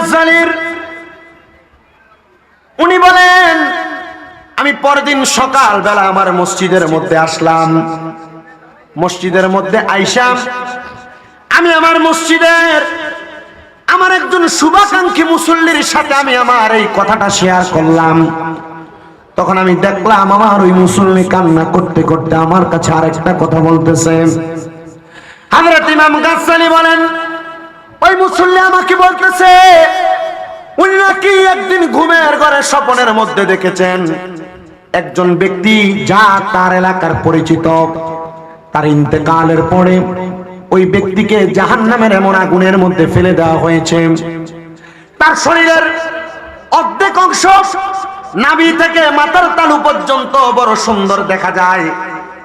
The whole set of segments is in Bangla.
গাজ্জালির উনি বলেন, আমি পরদিন সকাল বেলা আমার মসজিদের মধ্যে আসলাম। মসজিদের মধ্যে আইসাম আমি আমার মসজিদের আমার একজন শুভাকাঙ্ক্ষী মুসল্লির সাথে আমি আমার এই কথাটা শেয়ার করলাম। তখন আমি দেখলাম আমার ওই মুসল্লি কান্না করতে করতে আমার কাছে আরেকটা কথা বলতেছে। হাজরত ইমাম গাছালি বলেন ওই মুসল্লি আমাকে বলতেছে উনি নাকি একদিন ঘুমের ঘরে স্বপনের মধ্যে দেখেছেন? একজন ব্যক্তি যা তার এলাকার পরিচিত, তার ইন্তেকালের পরে ওই ব্যক্তিকে জাহান নামের এমন আগুনের মধ্যে ফেলে দেওয়া হয়েছে। তার শরীরের অর্ধেক অংশ নাভি থেকে মাথার তালু পর্যন্ত বড় সুন্দর দেখা যায়,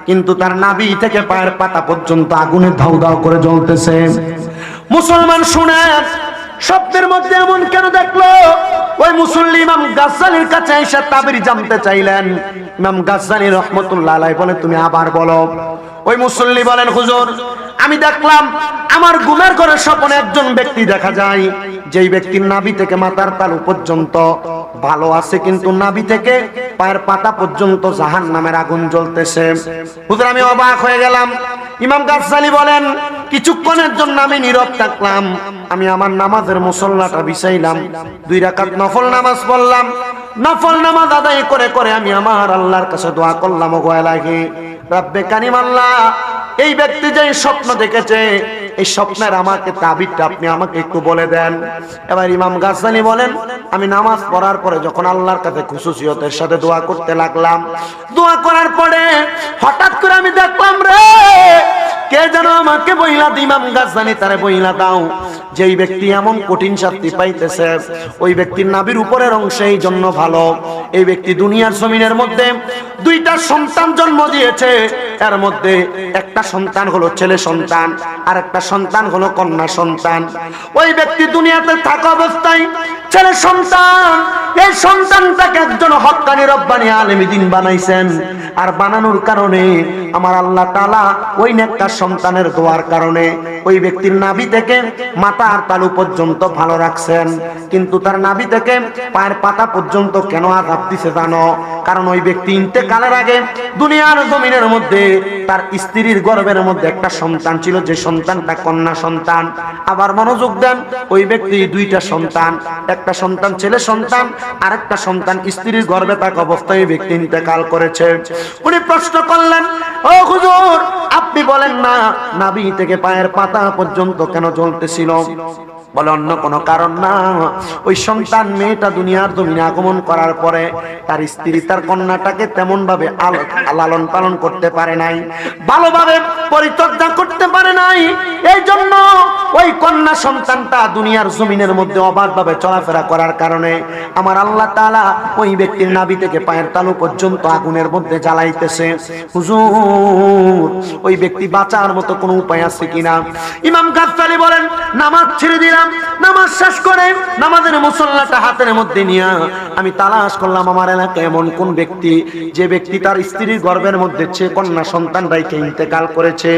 কিন্তু তার নাভি থেকে পায়ের পাতা পর্যন্ত আগুনে ধাউ ধাউ করে জ্বলতেছে। মুসলমান শুনেন স্বপ্নের মধ্যে এমন কেন দেখল? ওই মুসল্লি ইমাম গাজ্জালির কাছে এসে তাবির জানতে চাইলেন। ইমাম গাজ্জালি রহমতুল্লাহ আলাইহি বলে, তুমি আবার বলো। ওই মুসল্লি বলেন, হুজুর, আমি দেখলাম আমার ঘুমের ঘরে স্বপ্নে একজন ব্যক্তি দেখা যায়, যেই ব্যক্তির নাভি থেকে মাথার তালু পর্যন্ত ভালো আছে, কিন্তু নাভি থেকে পায়ের পাতা পর্যন্ত জাহান নামের আগুন জ্বলতেছে। হুজুর, আমি অবাক হয়ে গেলাম। ইমাম গাজ্জালি বলেন কিছুক্ষণের জন্য আমি নীরব থাকলাম। আমি আমার নামাজের মুসল্লাটা বিছাইলাম। দুই রাকাত নফল নামাজ পড়লাম। নফল নামাজ আদায় করে করে আমি আমার আল্লাহর কাছে দোয়া করলাম গোয়া লাগে রাব্বে কানিমাল্লাহ এই ব্যক্তি যে স্বপ্ন দেখেছে এই স্বপ্নের আমাকে তাবিরটা আপনি আমাকে একটু বলে দেন। এবার ইমাম গাছানি বলেন, আমি নামাজ পড়ার পরে যখন আল্লাহর কাছে খুশুসিয়তের সাথে দোয়া করতে লাগলাম, দোয়া করার পরে হঠাৎ করে আমি দেখলাম রে, কে যেন আমাকে বইলা ইমাম গাছানি তারে বইলা দাও। যেই ব্যক্তি এমন কঠিন শাস্তি পাইতেছে, ওই ব্যক্তির নাবির উপরের অংশে এই জন্য ভালো। এই ব্যক্তি দুনিয়ার জমিনের মধ্যে দুইটা সন্তান জন্ম দিয়েছে। এর মধ্যে একটা সন্তান হলো ছেলে সন্তান, আর একটা সন্তান হলো কন্যা সন্তান। ওই ব্যক্তি দুনিয়াতে থাকা অবস্থায় ছেলে সন্তান, এই সন্তানটাকে একজন হকানি রব্বানি আলমী দিন বানাইছেন। আর বানানোর কারণে আমার আল্লাহ তালা ওই নেকটা সন্তানের দোয়ার কারণে ওই ব্যক্তির নাভি থেকে মাথা আর তালু পর্যন্ত ভালো রাখছেন। কিন্তু তার নাভি থেকে পায়ের পাতা পর্যন্ত কেন আঘাত দিছে জানো? কারণ ওই ব্যক্তি ইন্তেকালের আগে দুনিয়ার জমিনের মধ্যে তার স্ত্রীর গর্ভের মধ্যে একটা সন্তান ছিল, যে সন্তানটা কন্যা সন্তান। আবার মনোযোগ দেন, ওই ব্যক্তি দুইটা সন্তান। একটা সন্তান ছেলে সন্তান, আরেকটা সন্তান স্ত্রীর গর্ভে থাকা অবস্থায় ব্যক্তি ইন্তেকাল করেছে। উনি প্রশ্ন করলেন, ও হুজুর, আপনি বলেন না, নাভি থেকে পায়ের পাতা পর্যন্ত কেন জ্বলতেছিল? বলে, অন্য কোনো কারণ না। ওই সন্তান মেয়েটা দুনিয়ার জমিনে আগমন করার পরে তার স্ত্রী তার কন্যাটাকে তেমন ভাবে লালন পালন করতে পারে নাই, ভালোভাবে পরিচর্যা করতে পারে নাই। এই জন্য ওই কন্যা সন্তানটা দুনিয়ার জমিনের মধ্যে অবাধভাবে চলাফেরা করার কারণে আমার আল্লাহ তাআলা ওই ব্যক্তির নাভি থেকে পায়ের তালু পর্যন্ত আগুনের মধ্যে জ্বালাইতেছে। হুজুর, ওই ব্যক্তি বাঁচার মতো কোনো উপায় আছে কিনা? ইমাম গাজ্জালি বলেন, নামাজ ছেড়ে দিলাম নামাজ শেষ করে নামাজের মুসল্লাটা হাতের মধ্যে নিয়ে আমি তালাশ করলাম, আমার এলাকায় এমন কোন ব্যক্তি যে ব্যক্তি তার স্ত্রীর গর্ভের মধ্যে ছে কন্যা সন্তান রাইকে ইন্তেকাল করেছে?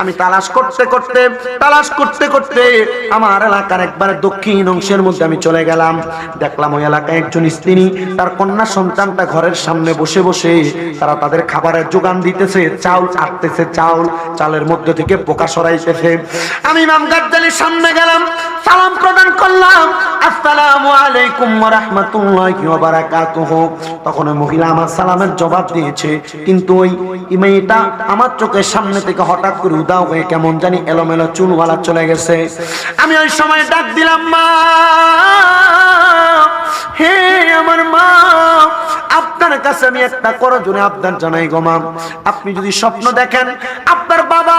আমি তালাশ করতে করতে, তালাশ করতে করতে আমার এলাকার একবারে দক্ষিণ অংশের মধ্যে আমি চলে গেলাম। দেখলাম ওই এলাকায় একজন স্ত্রী, তার কন্যা সন্তানটা ঘরের সামনে বসে বসে তারা তাদের খাবারের যোগান দিতেছে, চাউল আটতেছে চাউল চালের মধ্যে থেকে পোকা সরাইতেছে আমি ইমাম গাজ্জালির সামনে গেলাম সালাম প্রদান করলাম। আসসালামু আলাইকুম ওয়া রাহমাতুল্লাহি ওয়া বারাকাতুহু। তখন ওই মহিলা আমার সালামের জবাব দিয়েছে, কিন্তু ওই মেয়েটা আমার চোখের সামনে থেকে হঠাৎ করে উদাও হয়ে কেমন জানি এলোমেলো চুলওয়ালা চলে গেছে। আমি ওই সময় ডাক দিলাম, মা, হে আমার মা, আপনার কাছে আমি একটা করজনে আবদার জানাই গো, মা। আপনি যদি স্বপ্ন দেখেন, আপনার বাবা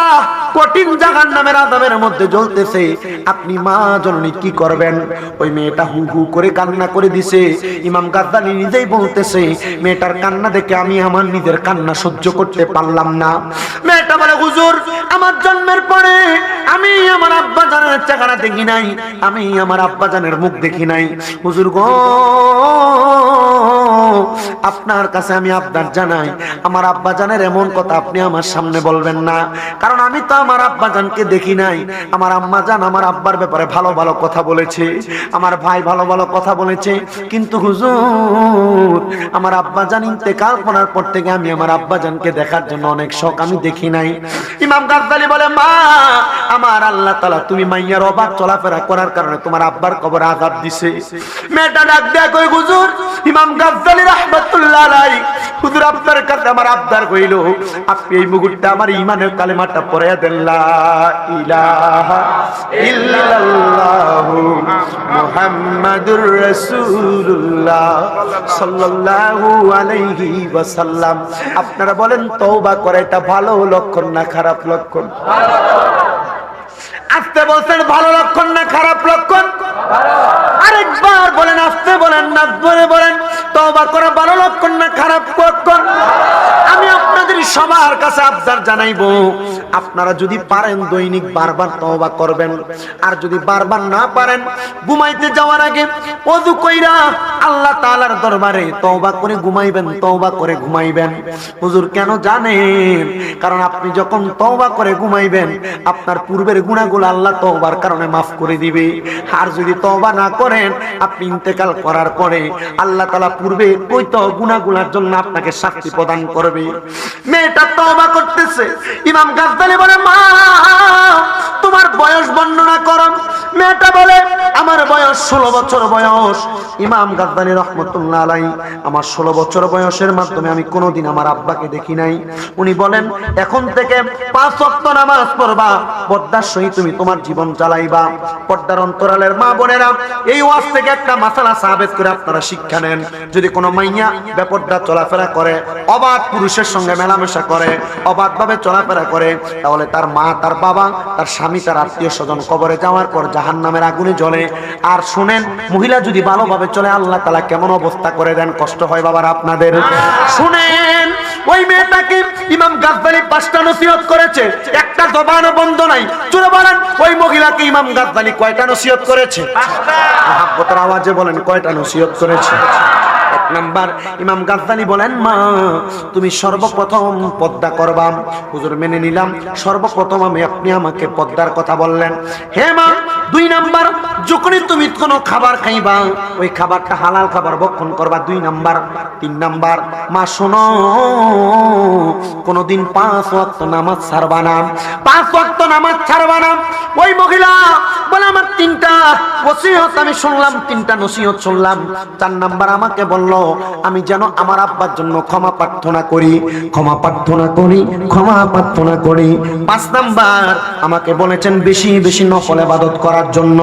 কঠিন জাহান নামের আদামের মধ্যে জ্বলতেছে। আপনি মা জননী কি করবেন? ওই মেয়েটা হু হু করে কান্না করে দিছে। ইমাম গাদ্দানি নিজেই বলতেছে, মেয়েটার কান্না দেখে আমি আমার নিজের কান্না সহ্য করতে পারলাম না। মেয়েটা বলে, হুজুর, আমার জন্মের পরে আমি আমার আব্বা জানের চেহারা দেখি নাই, আমি আমার আব্বা জানের মুখ দেখি নাই। হুজুর গো, আপনার কাছে আমি আবদার জানাই, আমার আব্বা জানের এমন কথা আপনি আমার সামনে বলবেন না। কারণ আমি তো আমার আব্বা জানকে দেখি নাই, আমার আম্মা জান আমার আব্বার ব্যাপারে ভালো ভালো কথা বলেছে, আমার ভাই ভালো ভালো কথা বলেছে। কিন্তু হুজুর, আমার আব্বা জান ইন্তেকাল করার পর থেকে আমি আমার আব্বা জানকে দেখার জন্য অনেক শখ আমি দেখি নাই। ইমাম গাদ্দালি বলে, মা আমার আল্লাহ তালা তুমি মাইয়ার অবাক চলাফেরা করার কারণে তোমার আব্বার কবর আঘাত দিছে। মেয়েটা ডাক দেয়া, কই হুজুর, ইমাম গাদ্দালি রাহমাতুল্লাহ আলাই হুজুর আপনার কাছে আমার আবদার কইল, আপনি এই মুকুটটা আমার ইমানের কালেমাটা পড়ে দেন মুহাম্মাদুর রাসূলুল্লাহ সাল্লাল্লাহু আলাইহি ওয়াসাল্লাম। আপনারা বলেন, তওবা করে এটা ভালো লক্ষণ না খারাপ লক্ষণ? আসতে বলছেন, ভালো লক্ষণ না খারাপ লক্ষণ? আরেকবার বলেন, আসতে বলেন, না ধরে বলেন তো করা ভালো লক্ষণ না খারাপ লক্ষণ? সবার কাছে আবদার জানাইবো, আপনারা যদি পারেন দৈনিক বারবার তওবা করবেন। আর যদি বারবার না পারেন, ঘুমাইতে যাওয়ার আগে ওযু কইরা আল্লাহ তাআলার দরবারে তওবা করে ঘুমাইবেন, তওবা করে ঘুমাইবেন। হুজুর, কেন জানেন? কারণ আপনি যখন তওবা করে ঘুমাইবেন, আপনার পূর্বের গুনাহগুলো আল্লাহ তওবার কারণে মাফ করে দিবে। আর যদি তওবা না করেন, আপনি ইন্তেকাল করার পরে আল্লাহ তাআলা পূর্বে ওই তো গুনাহগুলোর জন্য আপনাকে শাস্তি প্রদান করবে। মেয়েটা তওবা করতেছে। ইমাম গাজদালি বলে, মা, তোমার বয়স বর্ণনা করো। মেয়েটা বলে, আমার বয়স ষোলো বছর বয়স। ইমাম গাজদানি রহমতুল্লাহ আলাই আমার ষোলো বছর বয়সের মাধ্যমে আমি কোনোদিন আমার আব্বাকে দেখি নাই। উনি বলেন, এখন থেকে পাঁচ অক্ত নামাজ পড়বা, পর্দার সহিত তুমি তোমার জীবন চালাইবা। পর্দার অন্তরালের মা বোনেরা এই ওয়াজ থেকে একটা মাসালা সাহাবেদ করে আপনারা শিক্ষা নেন। যদি কোনো মাইয়া বেপর্দা চলাফেরা করে, অবাধ পুরুষের সঙ্গে মেলামেশা করে অবাধ ভাবে চলাফেরা করে, তাহলে তার মা, তার বাবা, তার স্বামী, তার আত্মীয় স্বজন কবরে যাওয়ার পর জাহান নামের আগুনে জ্বলে। আর শুনেন, মহিলা যদি ভালোভাবে চলে, আল্লাহ তালা কেমন অবস্থা করে দেন? কষ্ট হয় বাবার আপনাদের। শুনেন, ওই মেয়েটাকে ইমাম গাজদালি পাঁচটা নসিহত করেছে? একটা জবানও বন্ধ নাই। চলে বলেন, ওই মহিলাকে ইমাম গাজদালি কয়টা নসিহত করেছে? আওয়াজে বলেন, কয়টা নসিহত করেছে? নাম্বার ইমাম গাজদালি বলেন, মা, তুমি সর্বপ্রথম পদ্মা করবা। হুজুর মেনে নিলাম, সর্বপ্রথম আমি আপনি আমাকে পদ্মার কথা বললেন। হে মা, দুই নাম্বার, যখনই তুমি কোনো খাবার খাইবা, ওই খাবারটা হালাল খাবার ভক্ষণ করবা, দুই নাম্বার। তিন নাম্বার, মা, শোনো, কোনদিন পাঁচ ওয়াক্ত নামাজ ছাড়বা না। পাঁচ ওয়াক্ত নামাজ ছাড়বা না? ওই মহিলা, বলে আমার তিনটা ওসিয়ত, আমি শুনলাম, তিনটা নসিহত শুনলাম। চার নাম্বার আমাকে বলল আমি যেন আমার আব্বার জন্য ক্ষমা প্রার্থনা করি, ক্ষমা প্রার্থনা করি, ক্ষমা প্রার্থনা করি। পাঁচ নাম্বার, আমাকে বলেছেন বেশি বেশি নকল ইবাদত করার জন্য।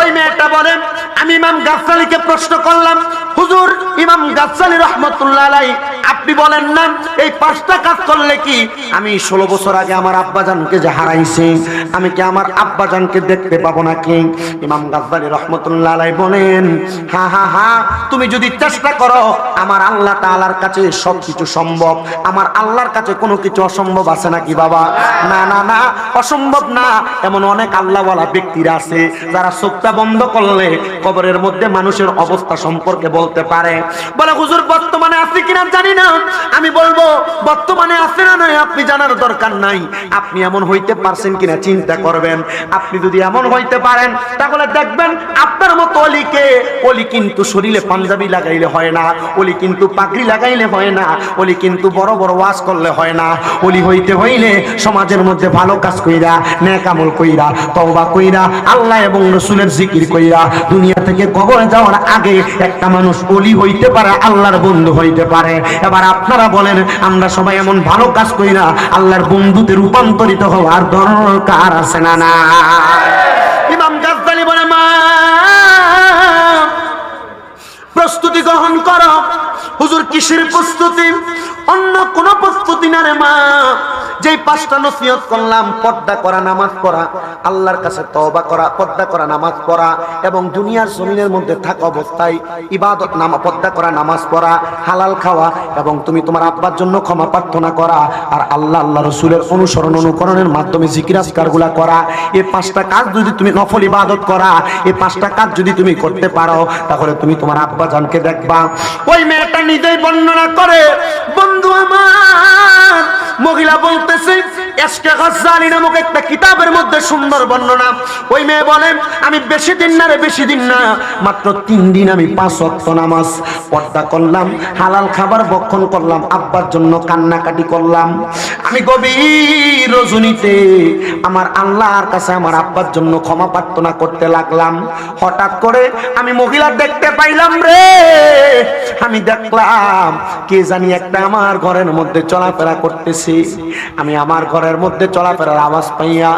ওই মেয়েটা বলেন আমি ইমাম গাছালিকে প্রশ্ন করলাম, হুজুর, ইমাম গাছালি রহমতুল্লাহ আলাই আপনি বলেন না, এই পাঁচটা কাজ করলে কি? আমি ষোলো বছর আগে আমার আব্বাজানকে যে হারাইছি, আমি কি আমার আব্বাজানকে দেখতে পাবো নাকি? ইমাম গাজদালি রহমতুল্লাহ আলাই বলেন, হা হা হা, তুমি যদি চেষ্টা করো, আমার আল্লাহ তাআলার কাছে সব কিছু সম্ভব। আমার আল্লাহর কাছে কোনো কিছু অসম্ভব আছে নাকি বাবা? না না না, অসম্ভব না। এমন অনেক আল্লাহওয়ালা ব্যক্তিরা আছে, যারা চোখটা বন্ধ করলে কবরের মধ্যে মানুষের অবস্থা সম্পর্কে বলতে পারে। বলে, হুজুর, বর্তমানে আছে কিনা জানি না। আমি বলব, বর্তমানে আছে না নয় আপনি জানার দরকার নাই। আপনি এমন হইতে পারছেন কিনা চিন্তা করবেন। আপনি যদি এমন হইতে পারেন, তাহলে দেখবেন আপনার মতো অলিকে, অলি কিন্তু শরীরে পাঞ্জাবি লাগাইলে হয় না। অলি কিন্তু পাগড়ি লাগাইলে হয় না। অলি কিন্তু বড় বড় ওয়াজ করলে হয় না। অলি হইতে হইলে সমাজের মধ্যে ভালো কাজ কইরা নেকামল কইরা, তওবা কইরা, আল্লাহ এবং রসুলের জিকির কইরা, দুনিয়া থেকে কবরে যাওয়ার আগে একটা মানুষ অলি হইতে পারে, আল্লাহর বন্ধু হইতে পারে। এবার আপনারা বলেন, আমরা সবাই এমন ভালো কাজ কইরা আল্লাহর বন্ধুতে রূপান্তরিত হওয়ার দরকার আছে না না ইমাম গাজদালি বলে, মা প্রস্তুতি গ্রহণ করো। হুজুর কিসের প্রস্তুতি? অন্য কোন প্রস্তুতি না রে মা। যেই পাঁচটা নসিহত করলাম, পর্দা করা, নামাজ পড়া, আল্লাহর কাছে তওবা করা, পর্দা করা, নামাজ পড়া এবং দুনিয়ার জমিনের মধ্যে থাকা অবস্থায় ইবাদত নামা, পর্দা করা, নামাজ পড়া, হালাল খাওয়া এবং তুমি তোমার আব্বার জন্য ক্ষমা প্রার্থনা করা আর আল্লাহ আল্লাহ রসুলের অনুসরণ, অনুকরণের মাধ্যমে জিকিরাজকারগুলা করা। এই পাঁচটা কাজ যদি তুমি নফল ইবাদত করা এই পাঁচটা কাজ যদি তুমি করতে পারো, তাহলে তুমি তোমার আব্বা জানকে দেখবা। ওই মেয়েটা নিজেই বর্ণনা করে, বন্ধু আমার বলতেছে আব্বার জন্য কান্নাকাটি করলাম। আমি গভীর রজনীতে আমার আল্লাহর কাছে আমার আব্বার জন্য ক্ষমা প্রার্থনা করতে লাগলাম। হঠাৎ করে আমি মহিলা দেখতে পাইলাম রে। আমি দেখলাম, কে জানি একটা আমার ঘরের মধ্যে চলাফেরা করতেছি। আমি আমার ঘরের মধ্যে চলাফেরার আওয়াজ পাইয়া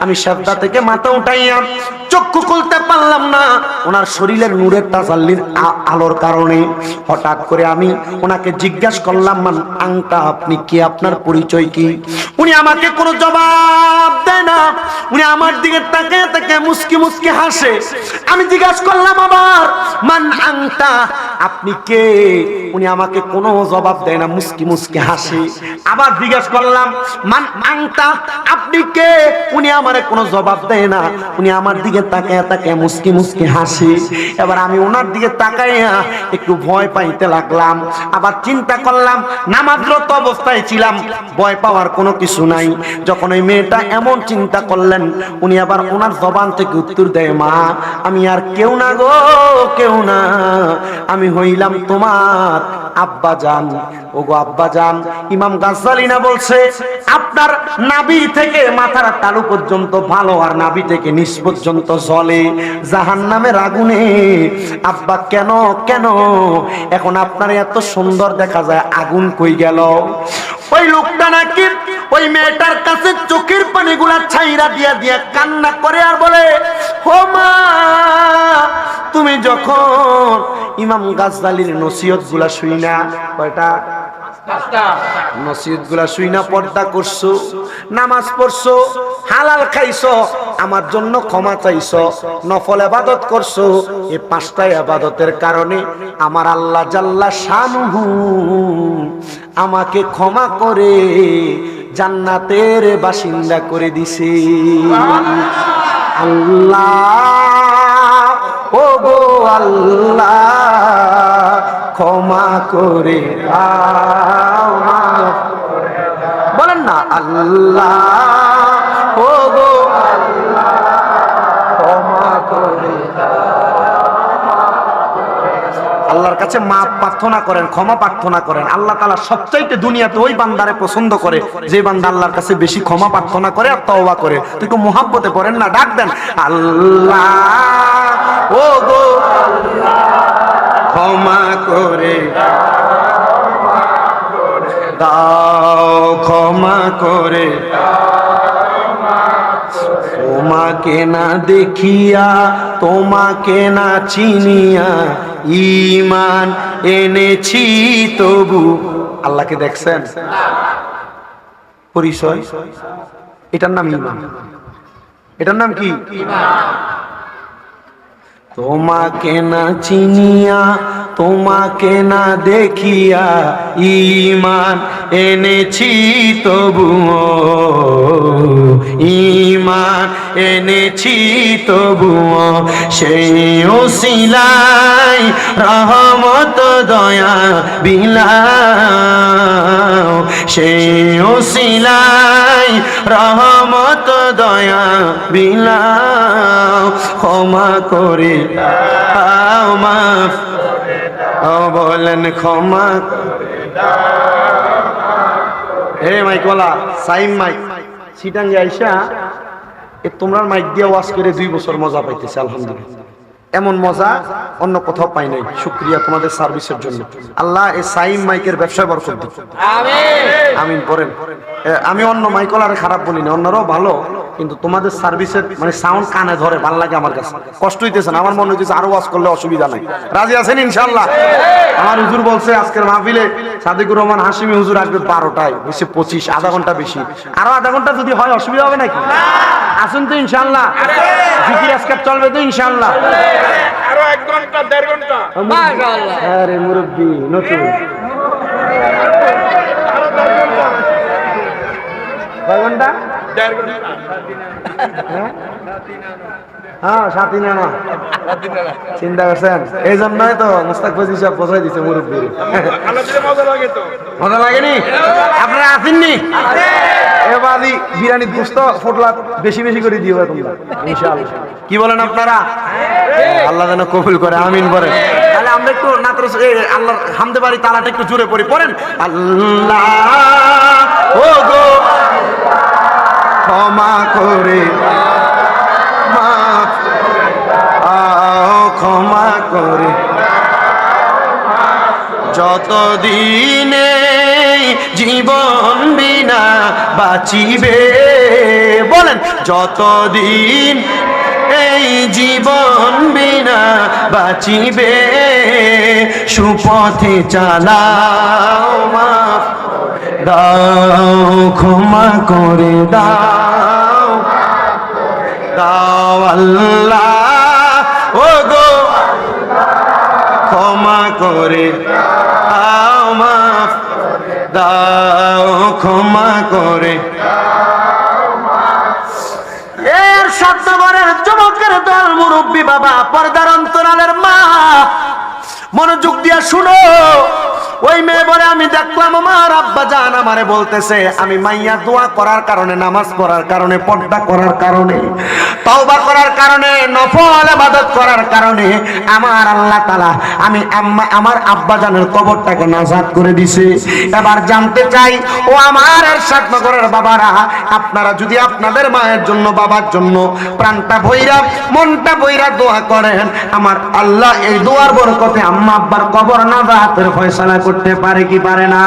আমি শ্রদ্ধা থেকে মাথা উঠাইয়া চক্ষু খুলতে পারলাম না। ওনার শরীরের নূরের তাজাল্লির আলোর কারণে হঠাৎ করে আমি ওনাকে জিজ্ঞাসা করলাম, মান, আংটা আপনি কি? আপনার পরিচয় কি? উনি আমাকে কোনো জবাব দেয় না। উনি আমার দিকে তাকে তাকে মুসকি মুসকি হাসে। আমি জিজ্ঞাসা করলাম আবার, মান, আংটা আপনি কে? উনি আমাকে কোনো জবাব দেয় না মুসকি মুসকি হাসে। আবার জিজ্ঞাসা করলাম, মান, আংটা আপনি কে? উনি আমারে কোনো জবাব দেয় না। উনি আমার দিকে তাকায় তাকায় মুসকি মুসকি হাসি। এবার আমি ওনার দিকে তাকাইয়া একটু ভয় পাইতে লাগলাম। আবার চিন্তা করলাম, নামাজরত অবস্থায় ছিলাম, ভয় পাওয়ার কোনো কিছু নাই। যখন ওই মেয়েটা এমন চিন্তা করলেন, উনি আবার ওনার জবান থেকে উত্তর দেয়, মা, আমি আর কেউ না গো, কেউ না। আমি হইলাম তোমার আব্বা জান। ওগো আব্বা জান, ইমাম গাজ্জালিনা বলছে, আপনার নাভি থেকে মাথার তালু পর্যন্ত ভালো আর নাভি থেকে নিচ পর্যন্ত জলে জাহান নামের আগুনে। আব্বা, কেন কেন? এখন আপনার এত সুন্দর দেখা যায়, আগুন কই গেল? ওই লোকটা নাকি ওই মেয়েটার কাছে চোখের পানিগুলা ছাইরা দিয়া দিয়া কান্না করে আর বলে ও মা তুমি যখন ইমাম গাজদালির নসিহতগুলা শুই না কয়টা? নসিহতগুলা শুই না পর্দা করছ নামাজ পড়ছো হালাল খাইছো আমার জন্য ক্ষমা চাইছো নফল আবাদত করছ এই পাঁচটা আবাদতের কারণে আমার আল্লাহ জাল্লা শানহু আমাকে ক্ষমা করে জান্নাতের বাসিন্দা করে দিছি আল্লাহ ও গো আল্লাহ, ক্ষমা করে। বলেন না, আল্লাহ ও গো কাছে মাপ প্রার্থনা করেন, ক্ষমা প্রার্থনা করেন। আল্লাহ তালা সবচাইতে দুনিয়াতে ওই বান্দারে পছন্দ করে, যে বান্দা আল্লাহর কাছে বেশি ক্ষমা প্রার্থনা করে আর তওবা করে। তো মোহাব্বতে পড়েন না? ডাক দেন। আল্লাহ, ও গো ক্ষমা করে দাও, ক্ষমা করে তোমাকে না দেখিয়া, তোমাকে না চিনিয়া ইমান এনেছি তবু। আল্লাহকে দেখছেন? পরিচয়? এটার নাম ইমান এটার নাম কি? তোমাকে না চিনিয়া, তোমাকে না দেখিয়া ইমান এনেছি তবু ইমান এনেছি তবু সেই ওসিলাই রহমত, দয়া বিলাও। সেই ওসিলাই রহমত, দয়া বিলাও। ক্ষমা করে দাও মাফ। ও বলেন ক্ষমা। হে মাইকওয়ালা সাইম মাইক। সিটাঙ্গে আইসা এ তোমরা মাইক দিয়ে ওয়াজ করে দুই বছর মজা পাইতেছে আলহামদুলিল্লাহ। এমন মজা অন্য কোথাও পাই নাই। শুক্রিয়া তোমাদের সার্ভিসের জন্য। আল্লাহ এ সাইম মাইকের ব্যবসায় বরকত দিক। আমিন। পড়েন। এ, আমি অন্য মাইকলারে খারাপ বলি না অন্যরাও ভালো কিন্তু তোমাদের সার্ভিসের মানে সাউন্ড কানে ধরে ভালো লাগে আমার কাছে। কষ্ট হইতেছে না আমার মনে হইতেছে আরও ওয়াজ করলে অসুবিধা নাই। রাজি আছেন ইনশাল্লাহ আমার হুজুর বলছে আজকের মাহফিলে সাদিকুর রহমান হাসিমি হুজুর আসবে বারোটায় বেশি পঁচিশ আধা ঘণ্টা বেশি। আরও আধা ঘণ্টা যদি হয় অসুবিধা হবে নাকি? আসুন তো ইনশাল্লাহ জিকির আজকার চলবে তো ইনশাল্লাহ আরও এক ঘণ্টা দেড় ঘণ্টা। আরে মুরব্বী নতুন। ঘণ্টা হ্যাঁ সাথী না না চিন্তা করছেন? এই জন্যই তো মুস্তাক বোঝাই মুরব্বী। মজা লাগেনি? আপনারা আসেননি বেশি বেশি করে কি বলেন আপনারা? আল্লাহ যেন কবুল করে, আমিন বলেন। তাহলে আমরা একটু নাতর আল্লাহ হামদে বাড়ি তালাটা একটু জুড়ে পড়ি। পড়েন, আল্লাহ ক্ষমা করে। মাফ আও ক্ষমা করে। যতদিনে জীবন বিনা বাঁচিবে, বলেন, যতদিন এই জীবন বিনা বাঁচিবে, সুপথে চালাও মাফ দাও, ক্ষমা করে দাও। দাও আল্লাহ ও গো ক্ষমা করে দাও, মাফ। দাও, ক্ষমা করে এর শব্দবরের যুবকের দল, মুরব্বী বাবা, পর্দার অন্তরালের মা। মনোযোগ দিয়া শুনো। ওই মেয়ে বলে আমি দেখলাম আমার আব্বা জান আমারে বলতেছে, আমি মাইয়া দোয়া করার কারণে, নামাজ পড়ার কারণে, পর্দা করার কারণে, তওবা করার কারণে, নফল ইবাদত করার কারণে, আমার আল্লাহ তাআলা, আমি আম্মা, আমার আব্বা জানের কবরটাকে নাজাত করে দিছে। এবার জানতে চাই, ও আমার এরশাদ নগরের বাবারা, আপনারা যদি আপনাদের মায়ের জন্য, বাবার জন্য প্রাণটা ভৈরা মনটা ভৈরা দোয়া করেন, আমার আল্লাহ এই দোয়ার বরকতে আম্মা আব্বার কবর নাজাতের ফয়সালা করতে পারে কি পারে না?